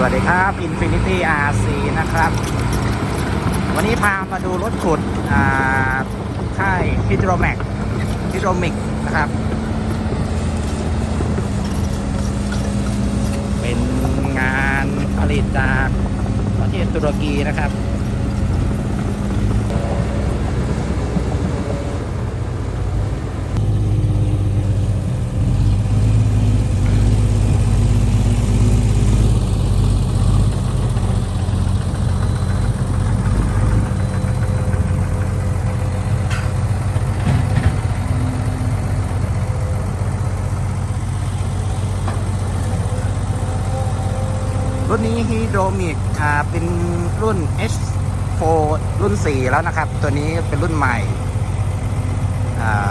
สวัสดีครับ Infinity RC นะครับ วันนี้พามาดูรถขุดค่าย Hydromax Hydromic นะครับ เป็นงานผลิตจากประเทศตุรกีนะครับ รุ่นนี้ฮีโดมิกอ่าเป็นรุ่น H4 รุ่น 4 แล้วนะครับ ตัวนี้เป็นรุ่นใหม่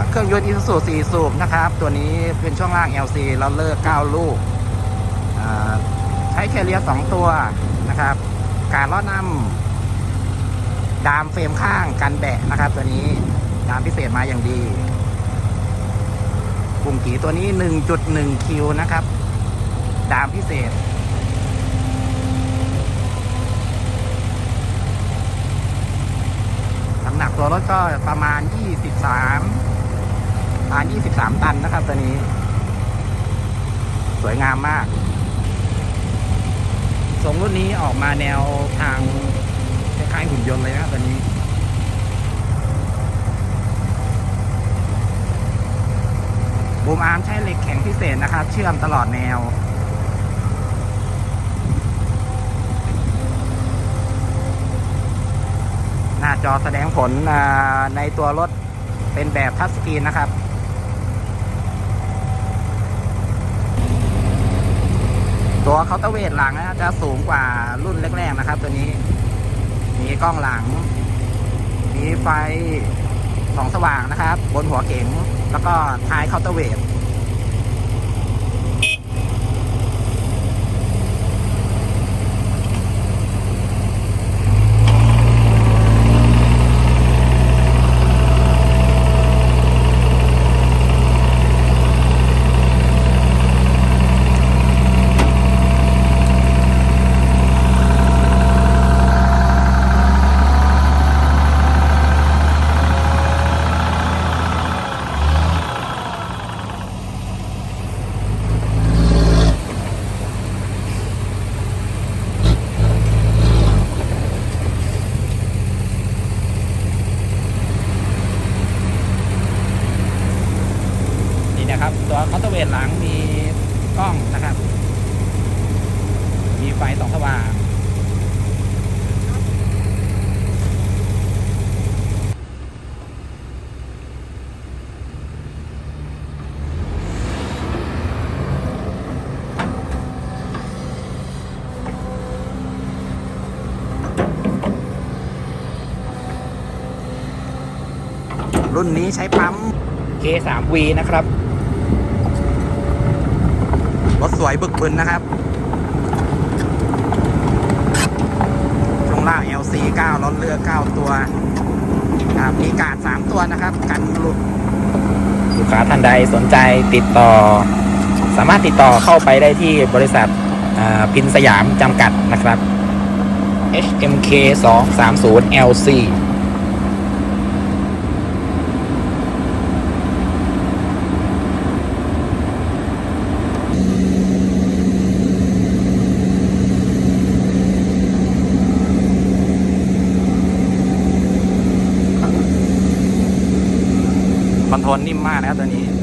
เครื่องยนต์ Isuzu 4สูบนะครับ ตัวนี้เป็นช่วงล่าง LC แล้วเลิก 9 ลูก ใช้แคเรียร์2ตัวนะครับ การล้อนำดามเฟรมข้างกันแดะนะครับ ตัวนี้ดามพิเศษมาอย่างดีกลุ่มกีตัวนี้ 1.1 คิวนะครับ ดามพิเศษ น้ำหนักตัวร ถก็ประมาณ 23ประมาณ23 ตันนะครับตัวนี้ สวยงามมากทรงรุ่นนี้ออกมาแนวทางคล้ายๆหุ่นยนต์เลยนะตัวนี้บูมอาร์มใช้เหล็กแข็งพิเศษนะครับ เชื่อมตลอดแนว หน้าจ อแสดงผลในตัวรถเป็นแบบทัชสกรีนนะครับตัวเคาน์เตอร์เวทหลังจะสูงกว่ารุ่นแรกๆนะครับ ตัวนี้ มีกล้องหลัง มีไฟสองสว่างนะครับ บนหัวเก๋ง แล้วก็ท้ายเคาน์เตอร์เวท นะครับ ตัวเคาน์เตอร์เวทหลังมีกล้องนะครับ มีไฟสองสว่างรุ่นนี้ใช้ปั๊ม K3V นะครับ รถสวยบึกบึนนะครับช่วงล่าง LC 9รถเรือ 9 ตัวครับมีกาด 3 ตัวนะครับ กันหลุดลูกค้าท่านใดสนใจติดต่อ สามารถติดต่อเข้าไปได้ที่บริษัทอ่าพินสยามจำกัดนะครับ HMK 230 LC นโทนนิ่มมากนะครับตัวนี้